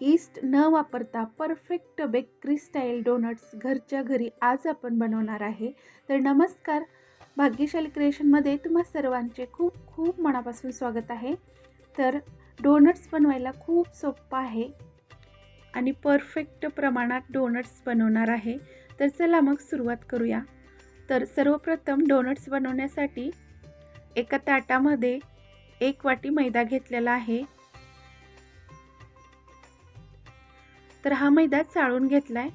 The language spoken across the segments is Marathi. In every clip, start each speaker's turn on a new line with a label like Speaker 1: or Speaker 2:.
Speaker 1: ईस्ट न वापरता परफेक्ट बेकरी स्टाईल डोनट्स घरच्या घरी आज आपण बनवणार आहे. तर नमस्कार भाग्यशाली क्रिएशनमध्ये तुम्हा सर्वांचे खूप खूप मनापासून स्वागत आहे. तर डोनट्स बनवायला खूप सोपं आहे आणि परफेक्ट प्रमाणात डोनट्स बनवणार आहे. तर चला मग सुरुवात करूया. तर सर्वप्रथम डोनट्स बनवण्यासाठी एका ताटामध्ये एक वाटी मैदा घेतलेला आहे. तर हा मैदा चाळून घेतला आहे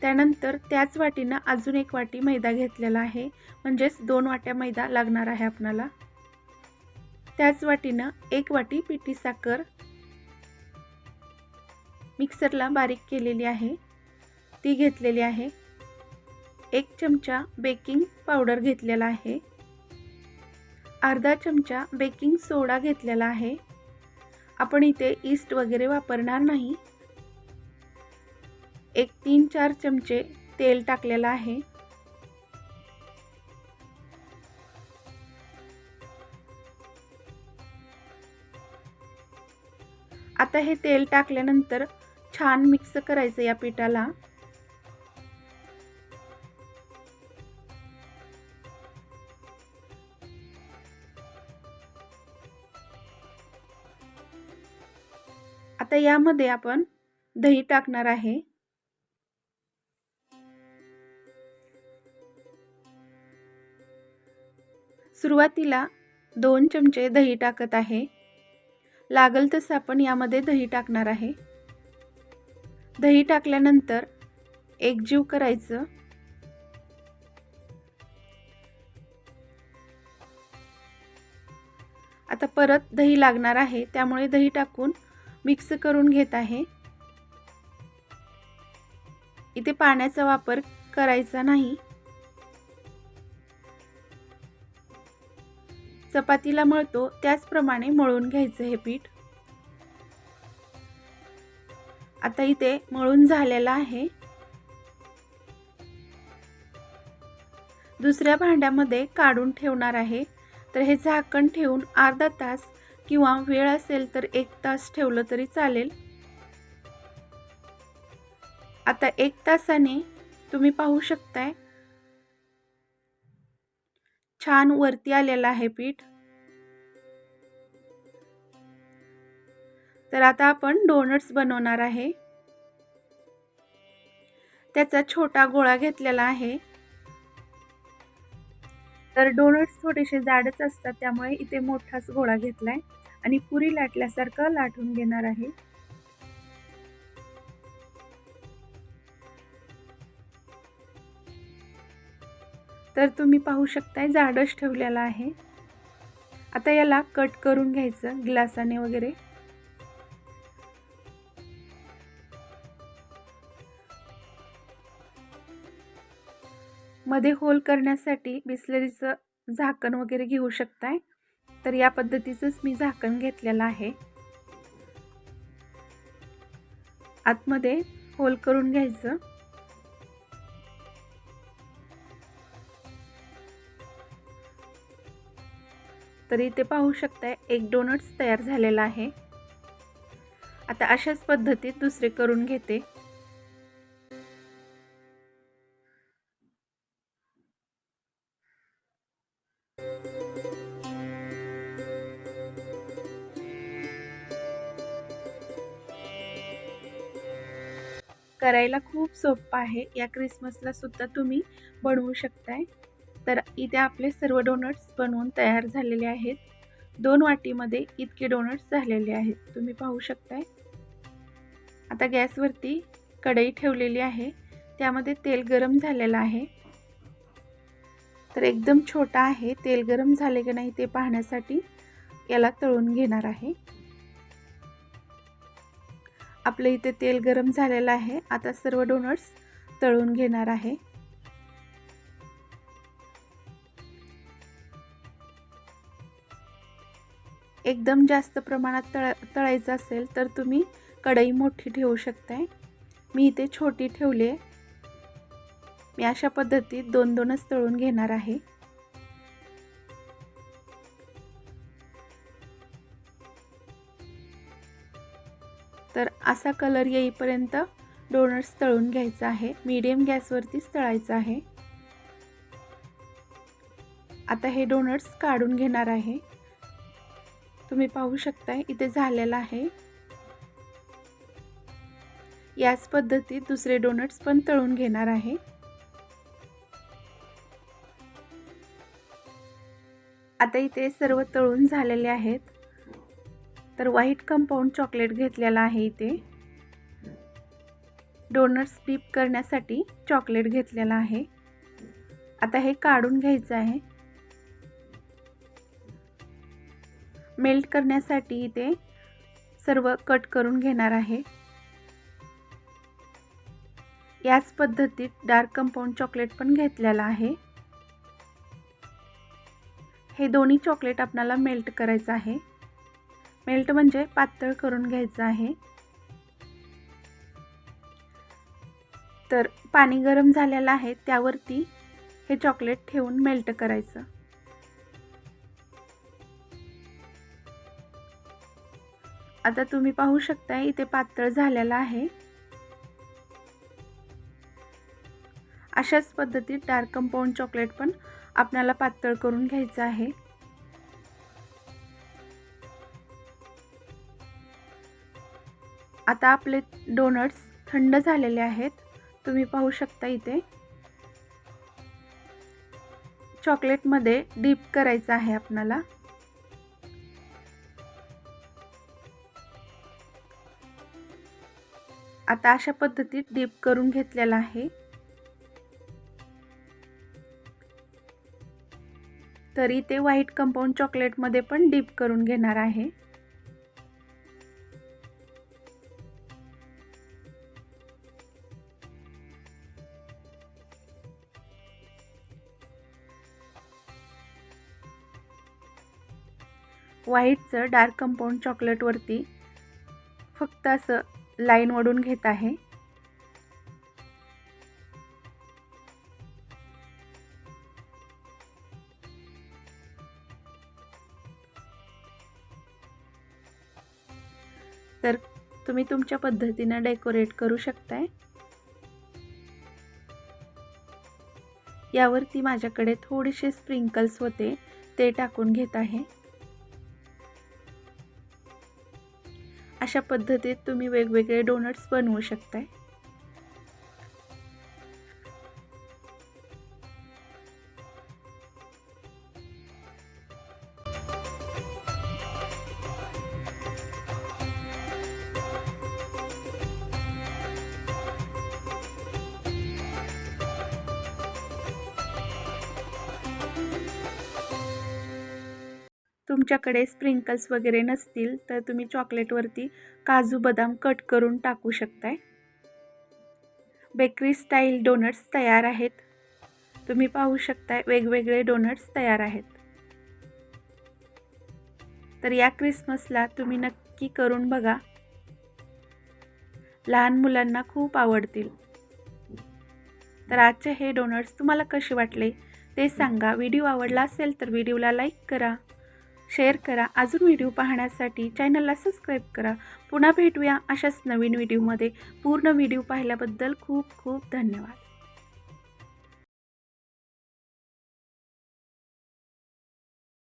Speaker 1: त्यानंतर त्याच वाटीनं अजून एक वाटी मैदा घेतलेला आहे. म्हणजेच दोन वाट्या मैदा लागणार आहे आपणाला. त्याच वाटीनं एक वाटी पिठी साखर मिक्सरला बारीक केलेली आहे. ती घेतलेली आहे. एक चमचा बेकिंग पावडर घेतलेला आहे. अर्धा चमचा बेकिंग सोडा घेतलेला आहे. आपण इथे ईस्ट वगैरे वापरणार नाही. एक तीन चार चमचे तेल टाकलेलं आहे. आता हे तेल टाकल्यानंतर छान मिक्स करायचं या पिठाला. आता यामध्ये आपण दही टाकणार आहे. सुरुवातीला दोन चमचे दही टाकत आहे. लागल तसं आपण यामध्ये दही टाकणार आहे. दही टाकल्यानंतर एकजीव करायचं. आता परत दही लागणार आहे त्यामुळे दही टाकून मिक्स करून घेत आहे. इथे पाण्याचा वापर करायचा नाही. चपातीला मळतो त्याचप्रमाणे मळून घ्यायचं हे पीठ. आता इथे मळून झालेलं आहे. दुसऱ्या भांड्यामध्ये काढून ठेवणार आहे. तर हे झाकण ठेवून अर्धा तास किंवा वेळ असेल तर एक तास ठेवलं तरी चालेल. आता एक तासाने तुम्ही पाहू शकताय छान वरती आलेलं आहे पीठ. तर आता आपण डोनट्स बनवणार आहे. त्याचा छोटा गोळा घेतलेला आहे. तर डोनट्स थोडेसे जाडच असतात त्यामुळे इथे मोठाच गोळा घेतलाय. आणि पुरी लाटल्यासारखं लाटून घेणार आहे. तर तुम्ही पाहू शकताय जाडच ठेवलेला आहे. आता याला कट करून घ्यायचं ग्लासाने वगैरे. मध्ये होल करण्यासाठी बिस्लरीचं झाकण वगैरे घेऊ शकताय. तर या पद्धतीचंच मी झाकण घेतलेलं आहे. आतमध्ये होल करून घ्यायचं. तर इथे पाहू शकताय एक डोनट्स तयार झालेला आहे. आता अशाच पद्धतीत दुसरे करून घेते. करायला खूप सोपं आहे. या क्रिसमसला सुद्धा तुम्ही बनवू शकताय. तर इथे आपले सर्व डोनट्स बनवून तयार झालेले आहेत. दोन वाटीमध्ये इतके डोनट्स झालेले आहेत. तुम्ही पाहू शकताय. आता गॅसवरती कढई ठेवलेली आहे. त्यामध्ये तेल गरम झालेलं आहे. तर एकदम छोटा आहे. तेल गरम झाले की नाही ते पाहण्यासाठी याला तळून घेणार आहे. आपलं इथे तेल गरम झालेलं आहे. आता सर्व डोनट्स तळून घेणार आहे. एकदम जास्त प्रमाणात तळ तळायचं असेल तर तुम्ही कढई मोठी ठेवू शकताय. मी इथे छोटी ठेवली आहे. मी अशा पद्धतीत दोन दोनच तळून घेणार आहे. तर असा कलर येईपर्यंत डोनट्स तळून घ्यायचा आहे. मीडियम गॅसवरतीच तळायचं आहे. आता हे डोनट्स काढून घेणार आहे. तुम्ही पाहू शकताय इथे झालेलं आहे. याच पद्धतीत दुसरे डोनट्स पण तळून घेणार आहे. आता इथे सर्व तळून झालेले आहेत. तर व्हाईट कंपाऊंड चॉकलेट घेतलेला आहे इथे. डोनट्स डीप करण्यासाठी चॉकलेट घेतलेला आहे. आता हे काढून घ्यायचं आहे. मेल्ट करण्यासाठी इथे सर्व कट करून घेणार आहे. याच पद्धतीत डार्क कंपाऊंड चॉकलेट पण घेतलेला आहे. हे दोन्ही चॉकलेट आपल्याला मेल्ट करायचं आहे. मेल्ट म्हणजे पातळ करून घ्यायचं आहे. तर पाणी गरम झालेलं आहे त्यावरती हे चॉकलेट ठेवून मेल्ट करायचं. आता तुम्ही पाहू शकता इथे पातळ झालेलं आहे. अशाच पद्धतीत डार्क कंपाऊंड चॉकलेट पण आपल्याला पातळ करून घ्यायचं आहे. आता आपले डोनट्स थंड झालेले आहेत. तुम्ही पाहू शकता इथे. चॉकलेटमध्ये डीप करायचं आहे आपणाला आता अशा पद्धतीत डीप करून घेतलेला आहे. तरी ते व्हाईट कंपाऊंड चॉकलेटमध्ये पण डीप करून घेणार आहे. व्हाईटचं डार्क कंपाऊंड चॉकलेटवरती फक्त असं लाईन ओढून घेत आहे. तर तुम्ही तुमच्या पद्धतीनं डेकोरेट करू शकताय. यावरती माझ्याकडे थोडेसे स्प्रिंकल्स होते ते टाकून घेत आहे. अशा पद्धतीत तुम्ही वेगवेगळे डोनट्स बनवू शकताय. तुमच्याकडे स्प्रिंकल्स वगैरे नसतील तर तुम्ही चॉकलेटवरती काजू बदाम कट करून टाकू शकताय. बेकरी स्टाईल डोनट्स तयार आहेत. तुम्ही पाहू शकताय वेगवेगळे डोनट्स तयार आहेत. तर या क्रिसमसला तुम्ही नक्की करून बघा. लहान मुलांना खूप आवडतील. तर आजचे हे डोनट्स तुम्हाला कसे वाटले ते सांगा. व्हिडिओ आवडला असेल तर व्हिडिओला लाईक करा. शेअर करा. अजून व्हिडिओ पाहण्यासाठी चॅनलला सबस्क्राईब करा. पुन्हा भेटूया अशाच नवीन व्हिडिओमध्ये. पूर्ण व्हिडिओ पाहिल्याबद्दल खूप खूप धन्यवाद.